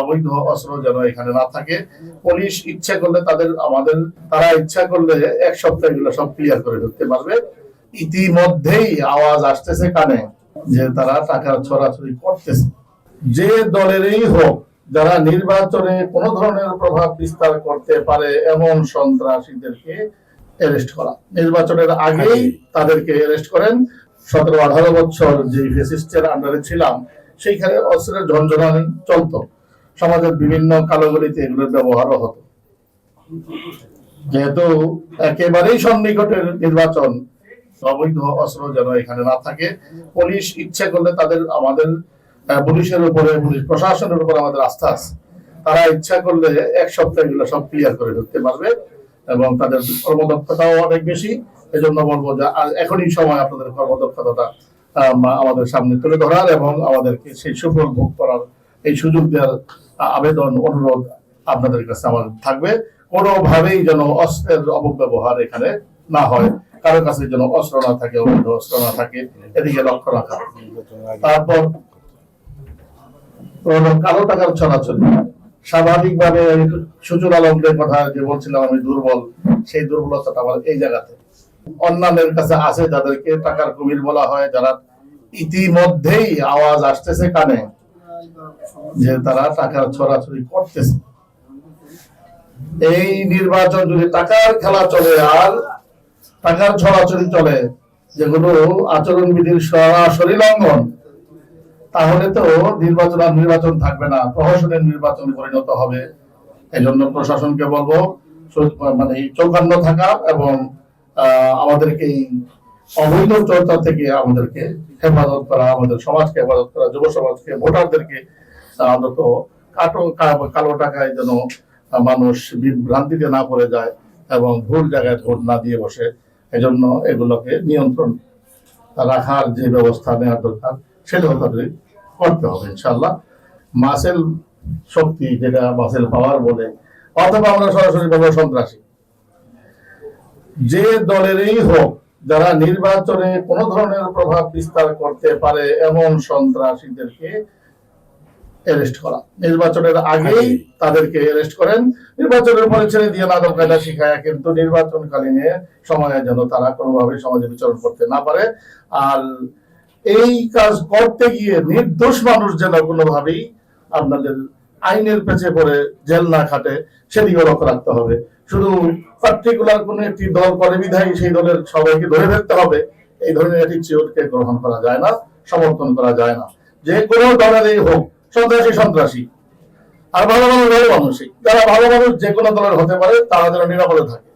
অবৈধ অস্ত্র যেন এখানে না থাকে। পুলিশ ইচ্ছা করলে তাদের আমাদের তারা ইচ্ছা করলে এক সপ্তাহে এগুলো সব ক্লিয়ার করে ঢুকতে পারবে। ইতিমধ্যেই আওয়াজ আসতেছে কানে যে তারা টাকার ছড়াছড়ি করতেছে। যে দলেরই হোক যারা নির্বাচনে কোন ধরনের প্রভাব বিস্তার করতে পারে এমন সন্ত্রাসীদেরকে অ্যারেস্ট করা। নির্বাচনের আগেই তাদেরকে অ্যারেস্ট করেন। সতেরো আঠারো বছর যে ফেসিস্টের আন্ডারে ছিলাম সেইখানে অস্ত্রের ঝঞ্ঝনানি চলতো। সমাজের বিভিন্ন কালোগলিতে এগুলোর ব্যবহারও হতো। যেহেতু একেবারেই সন্নিকটের নির্বাচন অবৈধ অস্ত্র যেন এখানে না থাকে পুলিশ ইচ্ছা করলে তাদের আমাদের পুলিশের উপরে পুলিশ প্রশাসনের উপর আমাদের আস্থা আছে। তারা ইচ্ছা করলে এক সপ্তাহে এগুলো সব ক্লিয়ার করে ঢুকতে পারবে এবং তাদের কর্মদক্ষতাও অনেক বেশি। এজন্য বলব যে এখনই সময় আপনাদের কর্মদক্ষতাটা আম, আমাদের সামনে তুলে ধরার এবং আমাদেরকে সেই সুফল ভোগ করার এই সুযোগ দেওয়ার আবেদন, অনুরোধ আপনাদের কাছে আমার থাকবে। কোনোভাবেই যেন অস্ত্রের অপব্যবহার এখানে না হয়। কারও কাছে যেন অস্ত্র না থাকে, অবৈধ অস্ত্র না থাকে, এদিকে লক্ষ্য রাখা। তারপর কালো টাকার ছড়াছড়ি। স্বাভাবিকভাবে সুজুর আলমদের কথা যে বলছিলাম আমি দুর্বল, সেই দুর্বলতাটা আমার এই জায়গাতে। অন্যান্যের কাছে আছে যাদেরকে টাকার কুমির বলা হয়, যারা ইতিমধ্যেই আওয়াজ আসতেছে কানে। যে তারা ছড়াছড়ি করতেছে। এই নির্বাচন যদি টাকার খেলা চলে আর টাকার ছড়াছড়ি চলে, যেগুলো আচরণবিধির সরাসরি লঙ্ঘন, তাহলে তো নির্বাচন আর নির্বাচন থাকবে না, প্রহসনের নির্বাচনে পরিণত হবে। এই জন্য প্রশাসনকে বলব মানে চৌকান্ন থাকা এবং আমাদেরকে অবৈধ চর্চা থেকে আমাদেরকে হেফাজত করা, আমাদের সমাজকে হেফাজত করা, যুব সমাজকে, ভোটারদেরকে অন্তত কাটো কালো টাকায় যেন মানুষ বিভ্রান্তিতে না পড়ে যায় এবং ভুল জায়গায় ভোট না দিয়ে বসে, এজন্য এগুলোকে নিয়ন্ত্রণ রাখার যে ব্যবস্থা নেওয়ার দরকার সেটাও তাদের করতে হবে ইনশাল্লাহ মাসেল শক্তি যেটা মাসেল পাওয়ার বলে, অথবা আমরা সরাসরি বলব সন্ত্রাসী। যে দলেরই হোক যারা নির্বাচনে কোন ধরনের প্রভাব বিস্তার করতে পারে এমন সন্ত্রাসীদেরকে অ্যারেস্ট করা। নির্বাচনের আগেই তাদেরকে অ্যারেস্ট করেন। নির্বাচনের পরে ছেড়ে দিয়ে নাটক কায়দা শিখায় কিন্তু নির্বাচনকালীনে সময়ে যেন তারা কোনোভাবে সমাজে বিচরণ করতে না পারে। আর এই কাজ করতে গিয়ে নির্দোষ মানুষ যেন কোনোভাবেই আপনাদের আইনের পেছে পড়ে জেল না খাটে সেদিকে লক্ষ্য রাখতে হবে। শুধু পার্টিকুলার কোন একটি দল করে বিধায়ী, সেই দলের সবাইকে ধরে ফেলতে হবে। এই ধরনের অ্যাটিচিউডকে গ্রহণ করা যায় না, সমর্থন করা যায় না। যে কোনো দলেরই হোক, সন্ত্রাসী সন্ত্রাসী। আর ভালো মানুষ ভালো মানুষই। যারা ভালো মানুষ, যে কোনো দলের হতে পারে, তারা যেন নিরাপদে থাকে।